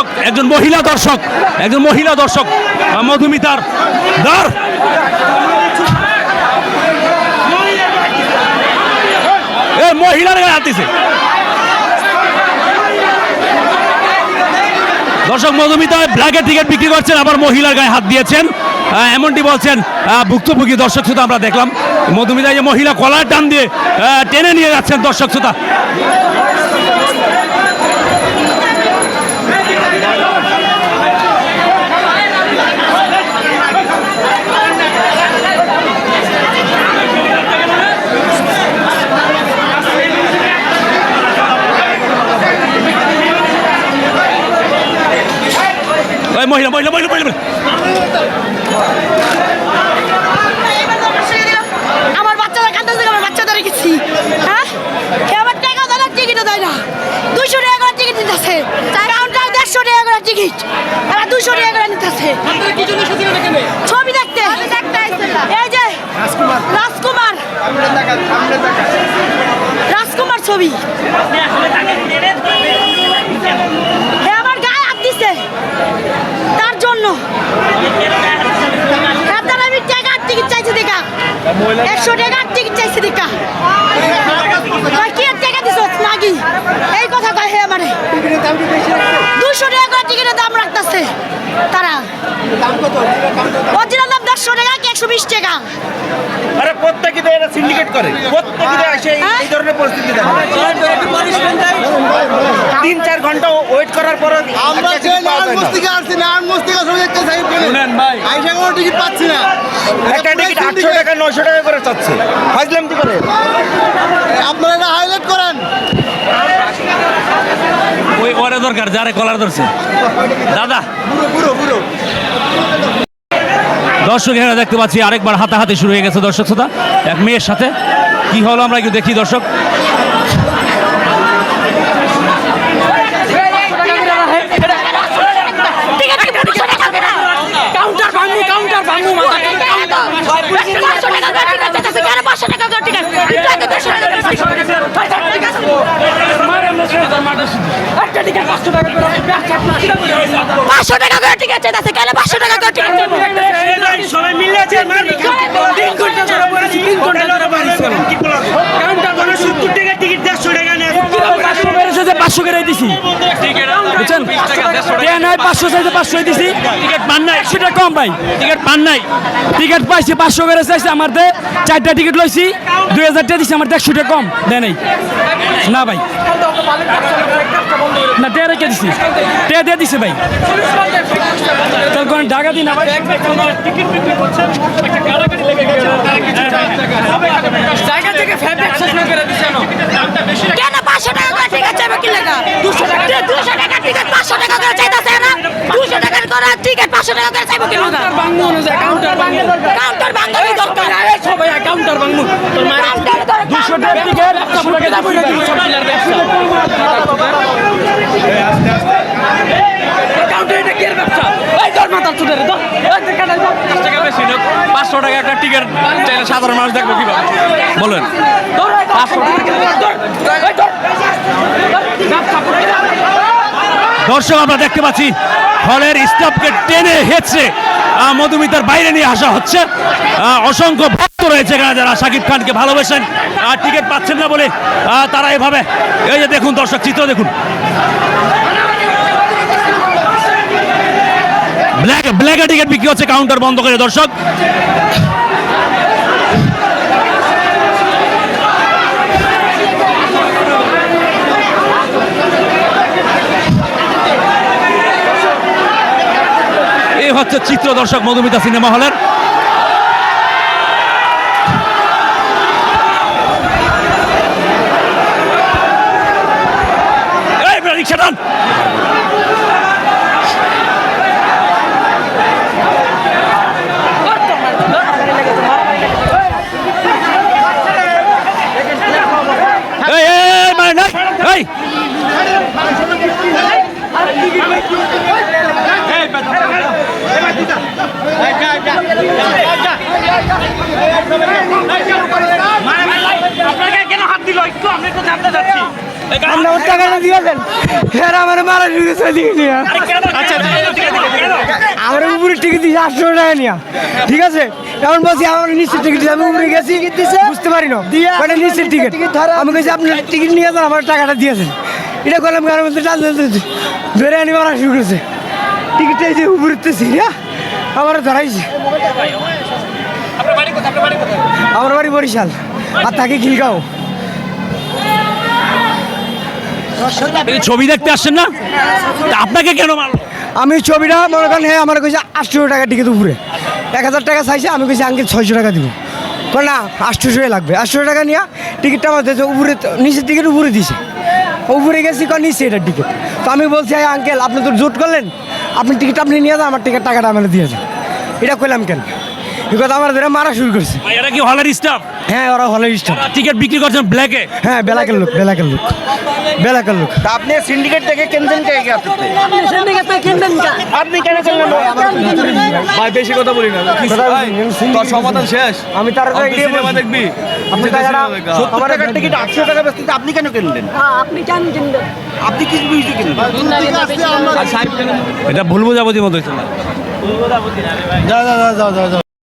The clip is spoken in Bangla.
দর্শক, একজন মহিলা দর্শক, একজন মহিলা দর্শক মধুমিতার দার মহিলার গায়ে হাত দিছে। দর্শক, মধুমিতা ব্ল্যাকের টিকিট বিক্রি করছেন, আবার মহিলার গায়ে হাত দিয়েছেন। এমনটি বলছেন ভুক্তভোগী দর্শক শ্রোতা আমরা দেখলাম। মধুমিতা যে মহিলা কলার টান দিয়ে টেনে নিয়ে যাচ্ছেন দর্শক শ্রোতা। মহিলা মহিলা মহিলা মহিলা আমার বাচ্চাদের কান্দা থেকে আমার বাচ্চাদের রেখেছি হ্যাঁ? আমার টাকা না টিকিটও দেয় না। দুশো টাকা করে টিকিট নিতেছে। কাউন্টার দেড়শো টাকা করে টিকিট তারা দুশো টাকা করে নিতেছে। ছবি দেখতে। এই যে রাজকুমার। রাজকুমার। ছবি হে আমার গায়ে হাত দিছে তার জন্য। আমি টাকার টিকিট চাইছি দেখা। একশো টাকা টিকিট চাইছি দেখা। কি টাকা নাকি এই কথা কয় হে মানে দুশো টাকা করে টিকিটের দাম রাখতেছে। তারা। অরিজিনাল দাম দেড়শো টাকা কি একশো বিশ টাকা আরে প্রত্যেকে তো এরা সিন্ডিকেট করে। প্রত্যেকে এসে এই- ধরনের পরিস্থিতি দেখা তিন চার ঘণ্টা ওয়েট করার পর আমরা যে আইসা কোনো টিকিট পাচ্ছি না। একটা টিকিট আটশো টাকা নশো টাকা করে চাচ্ছে। ফাজলাম কি করে? আপনারা এটা হাইলাইট করেন। ওই ওরে দরকার যারে কলার ধরছে। দাদা। পুরো পুরো পুরো। দর্শক এখানে দেখতে পাচ্ছি আরেকবার হাতাহাতি শুরু হয়ে গেছে দর্শক শ্রোতা। এক মেয়ের সাথে। কি হলো আমরা একটু দেখি দর্শক। পাঁচশো টাকা করে টিকিট। আছে কেন পাঁচশো টাকা করে টিকিট। তিন ঘণ্টা ধরে বলেছি তিন ঘণ্টা ধরে বলেছি কাউন্টার কোনো সত্তর টাকা টিকিট দেড়শো টাকা নেয়। পাঁচশো বেড়েছে যে পাঁচশো করে দিছি? বুঝছেন? হয় পাঁচশো চাইছে পাঁচশো দিছি। টিকিট পান নাই। একশো টাকা কম ভাই টিকিট পান নাই। টিকিট পাইছি পাঁচশো করে চাইছে আমার দে চারটা টিকিট লইছি দুই হাজার টাকা দিছি আমার একশো টাকা কম দেয় নাই। না ভাই। না টেয়া রেখে দিছি। টেয়া দিয়ে দিছে ভাই। তার কোনো টাকা দিই না ভাই। জায়গা থেকে ফেব্রিক শেষ না করে দিছে কেন পাঁচশো টাকা করে টিকিট চাইবে কি লেখা? দুশো টাকা দুশো টাকা টিকিট পাঁচশো টাকা করে চাইতেছে না। দুশো টাকার করে টিকিট পাঁচশো টাকা করে চাইব কি লেখা? কাউন্টার কাউন্টার বাঙালি দরকার। সবাই কাউন্টার বাংমু কাউন্টার দরকার দুশো টাকা টিকিট একশো টাকা যাব না দুশো টাকার ব্যবসা কাউন্টার এটা কি এর ব্যবসা তো টাকা বেশি না পাঁচশো টাকা একটা টিকিট চাইলে সাধারণ মানুষ দেখব কীভাবে। বলেন। দর্শক আমরা দেখতে পাচ্ছি হলের স্টাফকে টেনে হেঁচড়ে আহ, মধুমিতার বাইরে নিয়ে আসা হচ্ছে। আহ, অসংখ্য ভক্ত রয়েছে এখানে যারা শাকিব খানকে ভালোবাসেন। আর টিকিট পাচ্ছেন না বলে আহ, তারা এভাবে এই যে দেখুন দর্শক চিত্র দেখুন। ব্ল্যাক ব্ল্যাক টিকিট বিক্রি হচ্ছে কাউন্টার বন্ধ করে, দর্শক। হচ্ছে চিত্র দর্শক মধুমিতা সিনেমা হলের এই বেটা, রিক্সা টান। এই, এই, এই, মানে নাই, এই। আপনাকে কেন হাত দিল একটু আমি একটু জানতে চাচ্ছি আমরা দিয়েছেন হ্যাঁ আমার মারা দিয়েছি আরে কেন উপরে টিকিট দিয়েছে আটশো টাকা নিয়ে ঠিক আছে এখন বলছি আমার নিচের টিকিট আমি উপরে গেছি বুঝতে পারি না নিচের টিকিট আমি বলছি আপনি টিকিট নিয়ে আমার টাকাটা দিয়েছেন। এটা করলাম কারণ মধ্যে টান ধরে আনি মারা শুরু করেছে। টিকিটটা এই যে উপরে উঠতেছি হ্যাঁ আমার ধরাইছে। আমার বাড়ি বরিশাল আর তাকে খিলগাঁও। ছবি দেখতে আসছেন না? আপনাকে কেন মারলো? আমি ছবিটা মনে করেন হ্যাঁ আমার কইছে আটশো টাকা টিকিট উপরে। এক হাজার টাকা চাইছে আমি কইছি আঙ্কেল ছয়শো টাকা দিব। না আটশোশো লাগবে। আটশো টাকা নিয়ে টিকিটটা আমার উপরে নিচের টিকিট উপরে দিছে উপরে গেছি কারণ নিচে এটার টিকিট তো আমি বলছি হ্যাঁ আঙ্কেল আপনি তো জোট করলেন। আপনি টিকিট আপনি নিয়ে যান, আমার টিকিট টাকাটা আমার দিয়ে যান। এটা কইলাম কেন? এই কথা আমার ধরে মারা শুরু করছে। এটা কি হলের স্টাফ হ্যাঁ ওরা হলে স্টাফ টিকিট বিক্রি করছেন ব্ল্যাকে হ্যাঁ বেলাকের লোক বেলাকের লোক বেলাকের লোক আপনি সিন্ডিকেট থেকে কিনছেন কে কে আপনি সিন্ডিকেট থেকে কেনছেন আপনি কেন কিনলেন ভাই বেশি কথা বলি না। তোর সমাধান শেষ। আমি তার অল্প সিনেমা দেখবি। আপনি টাকাটা সত্তর টাকার টিকিট আটশো টাকা বেচতে আপনি কেন কিনলেন? আপনি কেন কিনলেন আপনি কি বুঝতে কিনলেন? এটা ভুল বোঝাবুঝির মতো হয়েছে না। যা যা যা যা যা